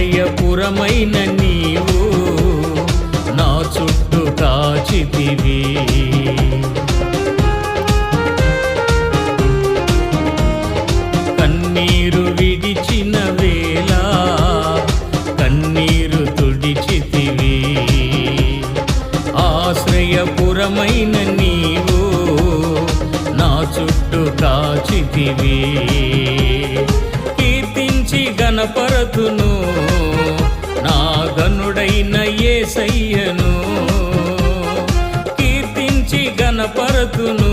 ఆశ్రయపురమైన నీవు నా చుట్టూ కాచితివి. కన్నీరు విడిచిన వేళ కన్నీరు తుడిచితివి. ఆశ్రయపురమైన నీవు నా చుట్టూ కాచితివి. కీర్తించి గణపరతును ఏసయ్యను కీర్తించి గణపరతును